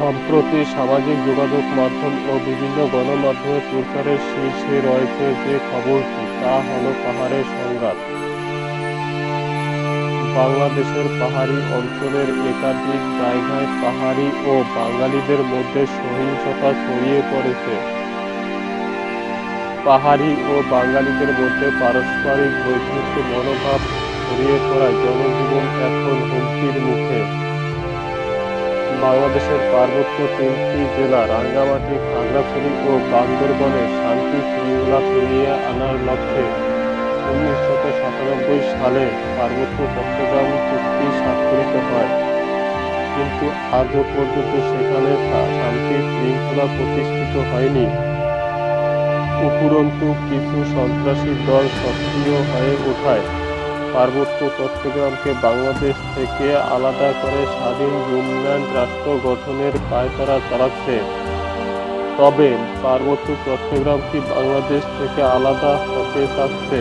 সম্প্রতি সামাজিক যোগাযোগ মাধ্যম ও বিভিন্ন গণমাধ্যমে প্রচারের শীর্ষে রয়েছে যে খবরটি তা হল পাহাড়ের সংঘাত। বাংলাদেশের পাহাড়ি অঞ্চলের একাধিক জায়গায় পাহাড়ি ও বাঙালিদের মধ্যে সহিংসতা ছড়িয়ে পড়েছে। পাহাড়ি ও বাঙালিদের মধ্যে পারস্পরিক বৈদ্যুত্ব মনোভাব ছড়িয়ে পড়ায় জনজীবন এখন হুমকির মুখে। বাংলাদেশের পার্বত্য তিনটি জেলা, রাঙ্গামাটি, খাগড়াছড়ি ও বান্দরবনে শান্তি শৃঙ্খলা ফিরিয়ে আনার লক্ষ্যে উনিশশো সাতানব্বই সালে পার্বত্য চট্টগ্রাম চুক্তি স্বাক্ষরিত হয়। কিন্তু আজও পর্যন্ত সেখানে শান্তি শৃঙ্খলা প্রতিষ্ঠিত হয়নি। উপরন্তু কিছু সন্ত্রাসী দল সক্রিয় হয়ে ওঠায়। পার্বত্য চট্টগ্রামকে বাংলাদেশ থেকে আলাদা করে স্বাধীন ইউনিয়ন রাষ্ট্র গঠনের পায়তারা চালাচ্ছে। তবে পার্বত্য চট্টগ্রাম কি বাংলাদেশ থেকে আলাদা হতে চাচ্ছে?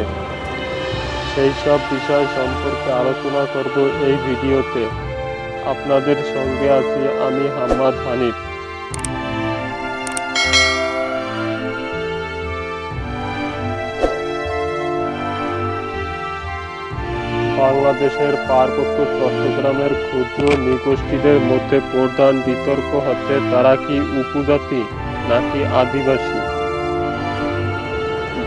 সেই সব বিষয় সম্পর্কে আলোচনা করব এই ভিডিওতে। আপনাদের সঙ্গে আছি আমি হাম্মাদ হানিফ। বাংলাদেশের পার্বত্য চট্টগ্রামের ক্ষুদ্র নৃগোষ্ঠীদের মধ্যে প্রধান বিতর্ক হচ্ছে, তারা কি উপজাতি নাকি আদিবাসী?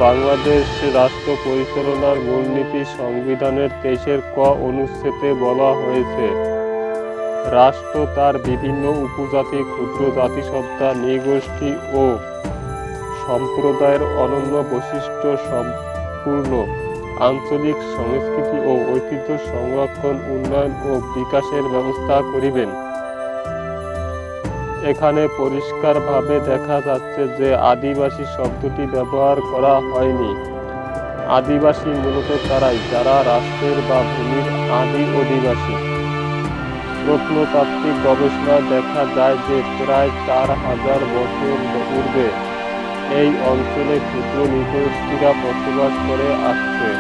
বাংলাদেশ রাষ্ট্র পরিচালনার মূলনীতি সংবিধানের তেইশের ক অনুচ্ছেদে বলা হয়েছে, রাষ্ট্র তার বিভিন্ন উপজাতি, ক্ষুদ্র জাতিসত্তা, নৃগোষ্ঠী ও সম্প্রদায়ের অনন্য বৈশিষ্ট্য সম্পূর্ণ আঞ্চলিক সংস্কৃতি ও ঐতিহ্য সংরক্ষণ, উন্নয়ন ও বিকাশের ব্যবস্থা করিবেন। এখানে পরিষ্কারভাবে দেখা যাচ্ছে যে আদিবাসী শব্দটি ব্যবহার করা হয়নি। আদিবাসী মূলত তারাই, যারা রাষ্ট্রের বা ভূমির আদি অধিবাসী। প্রত্নতাত্ত্বিক গবেষণায় দেখা যায় যে প্রায় চার হাজার বছর পূর্বে এই অঞ্চলে ক্ষুদ্র নৃগোষ্ঠীরা বসবাস করে আসছে।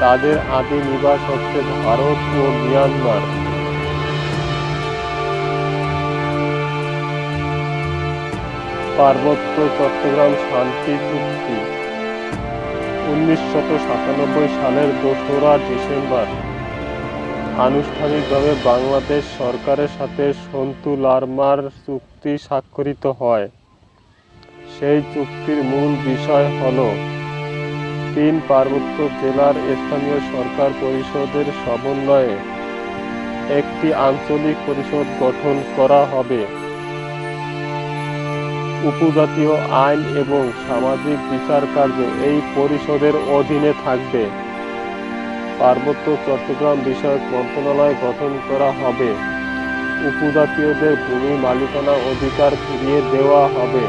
তাদের আদি নিবাস হচ্ছে ভারত ও মিয়ানমার। পার্বত্য চট্টগ্রাম শান্তি চুক্তি। উনিশশো সাতানব্বই সালের দোসরা ডিসেম্বর। আনুষ্ঠানিকভাবে বাংলাদেশ সরকারের সাথে সন্তু লারমার চুক্তি স্বাক্ষরিত হয়। সেই চুক্তির মূল বিষয় হল তিন পার্বত্য জেলার স্থানীয় সরকার পরিষদের সমন্বয়ে একটি আঞ্চলিক পরিষদ গঠন করা হবে। উপজাতীয় আইন এবং সামাজিক বিচার কার্য এই পরিষদের অধীনে থাকবে। পার্বত্য চট্টগ্রাম বিষয়ক মন্ত্রণালয় গঠন করা হবে। উপজাতীয়দের ভূমি মালিকানা অধিকার ফিরিয়ে দেওয়া হবে।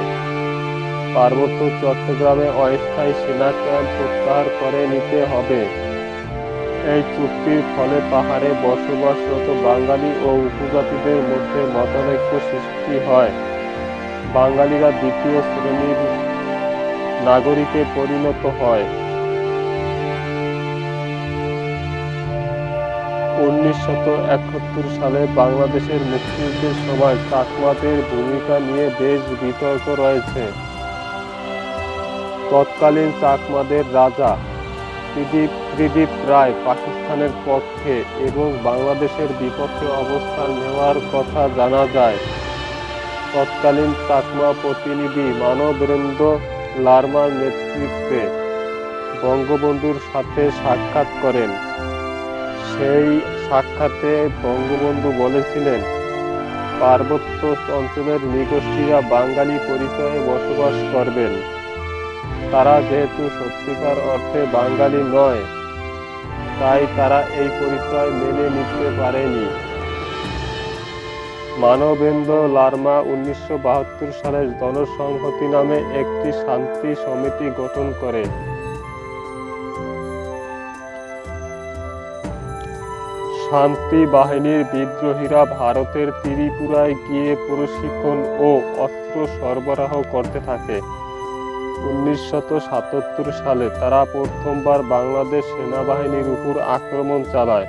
পার্বত্য চট্টগ্রামে অস্থায়ী সেনা ক্যাম্প প্রত্যাহার করে নিতে হবে। এই চুক্তির ফলে পাহাড়ে বসবাসরত বাঙালি ও উপজাতিদের মধ্যে মতানৈক্য সৃষ্টি হয়। বাঙালিরা দ্বিতীয় শ্রেণির নাগরিকে পরিণত হয়। একাত্তর সালে বাংলাদেশের মুক্তিযুদ্ধের সময় চাকমাদের ভূমিকা নিয়ে বেশ বিতর্ক রয়েছে। তৎকালীন চাকমাদের রাজা ত্রিদীপ ত্রিদীপ রায় পাকিস্তানের পক্ষে এবং বাংলাদেশের বিপক্ষে অবস্থান নেওয়ার কথা জানা যায়। তৎকালীন চাকমা প্রতিনিধি মানবেন্দ্র লারমার নেতৃত্বে বঙ্গবন্ধুর সাথে সাক্ষাৎ করেন। সেই সাক্ষাতে বঙ্গবন্ধু বলেছিলেন, পার্বত্য অঞ্চলের নৃগোষ্ঠীরা বাঙালি পরিচয়ে বসবাস করবেন। তারা যেহেতু সত্যিকার অর্থে বাঙালি নয়, তাই তারা এই পরিচয় মেনে নিতে পারেনি। মানবেন্দ্র লার্মা উনিশশো বাহাত্তর সালে জনসংহতি নামে একটি শান্তি সমিতি গঠন করে। শান্তি বাহিনীর বিদ্রোহীরা ভারতের ত্রিপুরায় গিয়ে প্রশিক্ষণ ও অস্ত্র সরবরাহ করতে থাকে। সাতাত্তর সালে তারা প্রথমবার বাংলাদেশ সেনাবাহিনীর উপর আক্রমণ চালায়।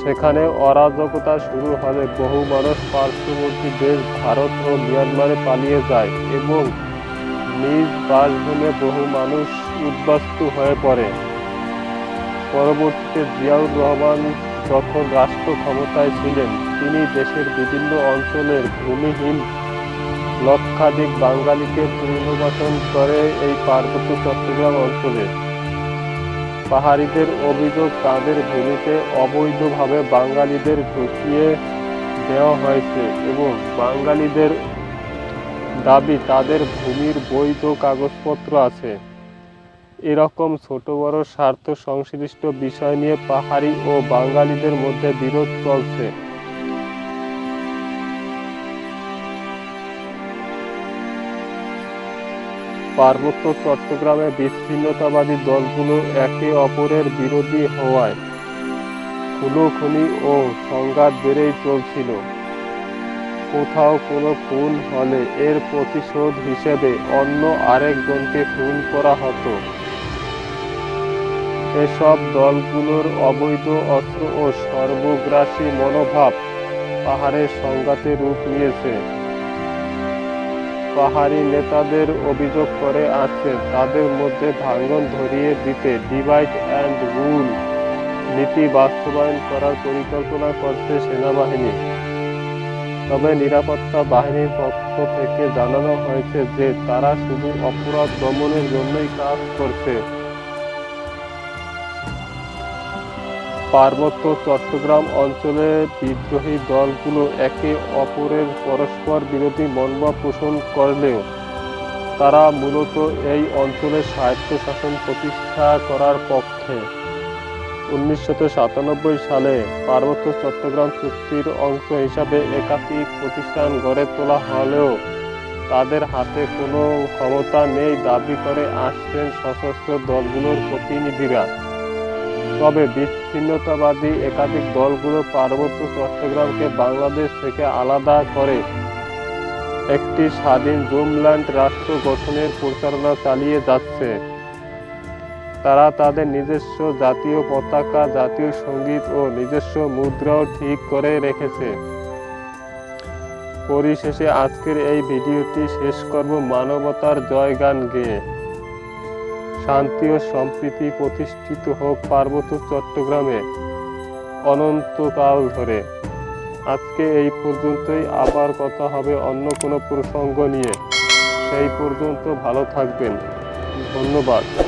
সেখানে অরাজকতা শুরু হলে বহু মানুষ পার্শ্ববর্তী দেশ ভারত ও মিয়ানমারে পালিয়ে যায় এবং নিজ বাসভূমে বহু মানুষ উদ্বাস্তু হয়ে পড়ে। পরবর্তীতে জিয়াউর রহমান যখন রাষ্ট্র ক্ষমতায় ছিলেন, তিনি দেশের বিভিন্ন অঞ্চলের ভূমিহীন লক্ষাধিক বাঙালিকে পুনর্বাসন করে এই পার্বত্য চট্টগ্রাম অঞ্চলে। পাহাড়িদের অভিযোগ তাদের ভূমিতে অবৈধভাবে বাঙালিদের ঢুকিয়ে দেওয়া হয়েছে এবং বাঙালিদের দাবি তাদের ভূমির বৈধ কাগজপত্র আছে। এরকম ছোট বড় স্বার্থ সংশ্লিষ্ট বিষয় নিয়ে পাহাড়ি ও বাঙালিদের মধ্যে বিরোধ চলছে। পার্বত্য চট্টগ্রামে বিচ্ছিন্নতাবাদী দলগুলো একে অপরের বিরোধী হওয়ায় খুনোখুনি ও সংঘাত বেড়েই চলছিল। কোথাও কোনো খুন হলে এর প্রতিশোধ হিসেবে অন্য আরেকজনকে খুন করা হতো। এসব দলগুলোর অবৈধ অস্ত্র ও সর্বগ্রাসী মনোভাব পাহাড়ের সংঘাতে রূপ নিয়েছে। পাহাড়ি নেতাদের অভিযোগ করে আছে, তাদের মধ্যে ভাঙন ধরিয়ে দিতে ডিভাইড অ্যান্ড রুল নীতি বাস্তবায়ন করার পরিকল্পনা করছে সেনাবাহিনী। তবে নিরাপত্তা বাহিনীর পক্ষ থেকে জানানো হয়েছে যে তারা শুধু অপরাধ দমনের জন্যই কাজ করছে। পার্বত্য চট্টগ্রাম অঞ্চলে বিদ্রোহী দলগুলো একে অপরের পরস্পর বিরোধী মনোভাব পোষণ করলেও তারা মূলত এই অঞ্চলে স্বায়ত্তশাসন প্রতিষ্ঠা করার পক্ষে। উনিশশো সাতানব্বই সালে পার্বত্য চট্টগ্রাম চুক্তির অংশ হিসাবে একাধিক প্রতিষ্ঠান গড়ে তোলা হলেও তাদের হাতে কোনো ক্ষমতা নেই দাবি করে আসছেন সশস্ত্র দলগুলোর প্রতিনিধিরা। তবে বিচ্ছিন্নতাবাদী একাধিক দলগুলো পার্বত্য চট্টগ্রামকে বাংলাদেশ থেকে আলাদা করে। একটি স্বাধীন জুমল্যান্ড রাষ্ট্র গঠনের প্রচারণা চালিয়ে যাচ্ছে। তারা তাদের নিজস্ব জাতীয় পতাকা, জাতীয় সংগীত ও নিজস্ব মুদ্রাও ঠিক করে রেখেছে। পরিশেষে আজকের এই ভিডিওটি শেষ করব মানবতার জয়গান গেয়ে। শান্তি ও সম্প্রীতি প্রতিষ্ঠিত হোক পার্বত্য চট্টগ্রামে অনন্তকাল ধরে। আজকে এই পর্যন্তই। আবার কথা হবে অন্য কোনো প্রসঙ্গ নিয়ে। সেই পর্যন্ত ভালো থাকবেন। ধন্যবাদ।